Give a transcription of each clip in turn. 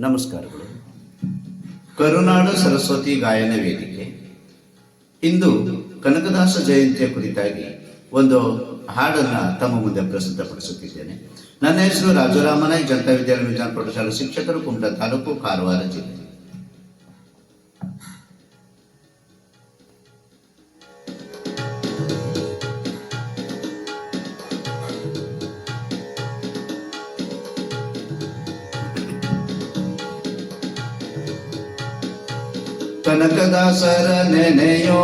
ನಮಸ್ಕಾರಗಳು. ಕರುನಾಡು ಸರಸ್ವತಿ ಗಾಯನ ವೇದಿಕೆ. ಇಂದು ಕನಕದಾಸ ಜಯಂತಿಯ ಕುರಿತಾಗಿ ಒಂದು ಹಾಡನ್ನು ತಮ್ಮ ಮುಂದೆ ಪ್ರಸ್ತುತಪಡಿಸುತ್ತಿದ್ದೇನೆ ನನ್ನ ಹೆಸರು ರಾಜುರಾಮನಾಯ್ ಜನತಾ ವಿದ್ಯಾಲಯ ವಿಜ್ಞಾನ ಪ್ರೌಢಶಾಲೆ ಶಿಕ್ಷಕರು, ಕುಮಟಾ ತಾಲೂಕು, ಕಾರವಾರ ಜಿಲ್ಲೆ. ಕನಕದಾಸರ ನೆನೆಯೋ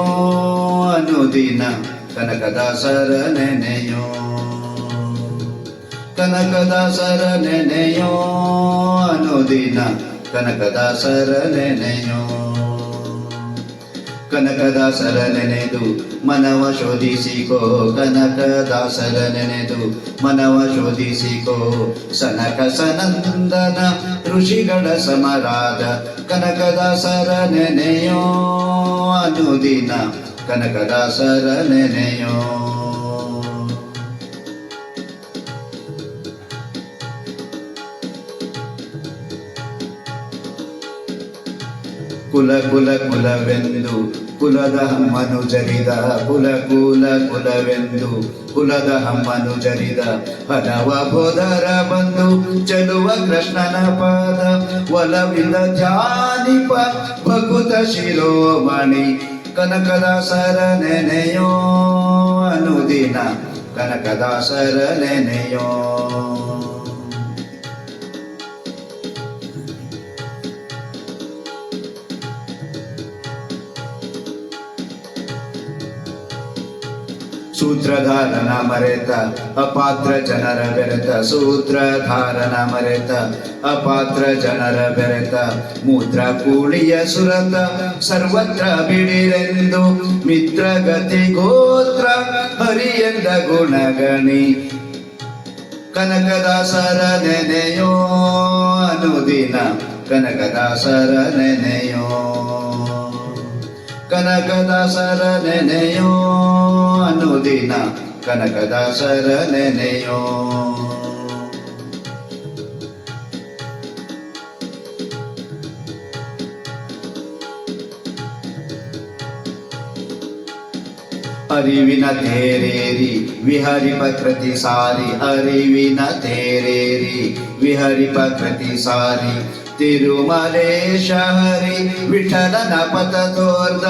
ಅನುದಿನ ಕನಕದಾಸರ ನೆನೆಯೋ ಕನಕದಾಸರ ನೆನೆಯೋ ಅನುದಿನ ಕನಕದಾಸರ ನೆನೆಯೋ ಕನಕದಾಸರ ನೆನೆದು ಮನವ ಶೋಧಿಸಿಕೋ ಕನಕದಾಸರ ನೆನೆದು ಮನವ ಶೋಧಿಸಿಕೋ. ಸನಕ ಸನಂದನ ಋಷಿಗಳ ಸಮರಾದ ಕನಕದಾಸರ ನೆನೆಯೋ ಅನುದಿನ ಕನಕದಾಸರ ನೆನೆಯೋ ಕುಲ ಕುಲ ಕುಲವೆಂದು ಕುಲದ ಹಮ್ಮನು ಜರಿದ ಕುಲ ಕುಲ ಕುಲವೆಂದು ಕುಲದ ಹಮ್ಮನು ಜರಿದ ಹಲವ ಬೋಧರ ಬಂದು ಚಲುವ ಕೃಷ್ಣನ ಪಾದ ಒಲವಿಂದ ಜಾನಿಪ ಭಕುತ ಶಿರೋಮಣಿ ಕನಕದಾಸರ ನೆನೆಯೋ ಅನುದಿನ ಕನಕದಾಸರ ನೆನೆಯೋ ಸೂತ್ರಧಾರನ ಮರೆತ, ಅಪಾತ್ರ ಜನರ ಬೆರೆತ, ಸೂತ್ರಧಾರನ ಮರೆತ, ಅಪಾತ್ರ ಜನರ ಬೆರೆತ, ಮೂತ್ರ ಕೂಳಿಯ ಸುರತ, ಸರ್ವತ್ರ ಬಿಡಿರೆಂದು ಮಿತ್ರಗತಿ ಗೋತ್ರ, ಹರಿಯಂದ ಗುಣಗಣಿ. ಕನಕದಾಸರ ನೆನೆಯೋ ಅನುದಿನ, ಕನಕದಾಸರ ನೆನೆಯೋ. ಕನಕದಾಸರ ನೆನೆಯೋ ಅನುದಿನ ಕನಕದಾಸರ ನೆನೆಯೋ ಅರಿವಿನ ತೇರೇರಿ ವಿಹರಿಪ ಕೃತಿ ಸಾರಿ ಅರಿವಿನ ತೇರೇರಿ ವಿಹರಿಪ ಕೃತಿ ಸಾರಿ ತಿರುಮಲೇಶ ಹರಿ ವಿಠಲನ ಪಥ ತೋರ್ದ.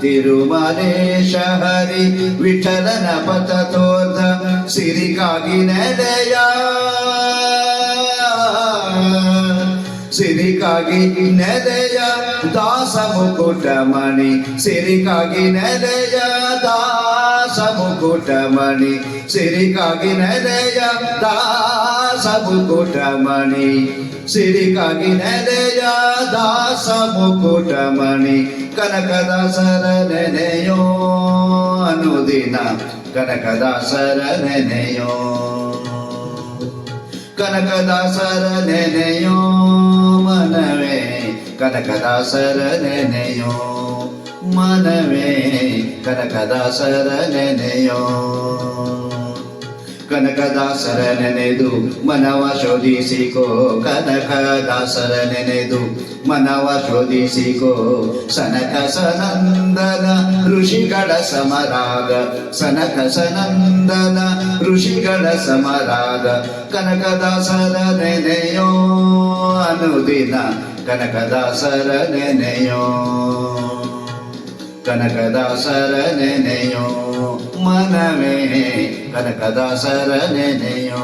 ತಿರುಮಲೇಶ ಹರಿ ವಿಠಲನ ಪಥ ತೋರ್ದ. ಸಿರಿಗಾಗಿ ನೆಲೆಯ ಸಿರಿಗಾಗಿ ನೆಲೆಯ ದಾಸ ಮುಕುಟಮಣಿ ಸಿರಿಗಾಗಿ ನೆಲೆಯ ದಾಸ ಮುಕುಟಮಣಿ ಸಿರಿಗಾಗಿ ನೆಲೆಯ ನೆಲೆಯ ದಾಸ ಮುಕುಟ ಮಣಿ ಸಿರಿಕಾಗಿ ನೆಲೆಯ ದಾಸ ಮುಕುಟ ಕನಕದಾಸರ ನೆನೆಯೋ ಅನುದಿನ. ಕನಕದಾಸರ ನೆನೆಯೋ ಕನಕದಾಸರ ನೆನೆಯೋ ಮನವೇ. ಕನಕದಾಸರ ನೆನೆಯೋ ಮನವೇ. ಕನಕದಾಸರ ನೆನೆಯೋ ಕನಕದಾಸರ ನೆನೆದು ಮನವ ಶೋಧಿಸಿಕೋ ಕನಕದಾಸರ ನೆನೆದು ಮನವ ಶೋಧಿಸಿಕೋ ಸನಕ ಸನಂದನ ಋಷಿಗಳ ಸಮರಾಗ ಸನಕ ಸನಂದನ ಋಷಿಗಳ ಸಮರಾಗ ಕನಕದಾಸರ ನೆನೆಯೋ ಅನುದಿನ ಕನಕದಾಸರ ನೆನೆಯೋ ಕನಕದಾಸರ ನೆನೆಯೋ ಮನವೇ ಕನಕದಾಸರ ನೆನೆಯೋ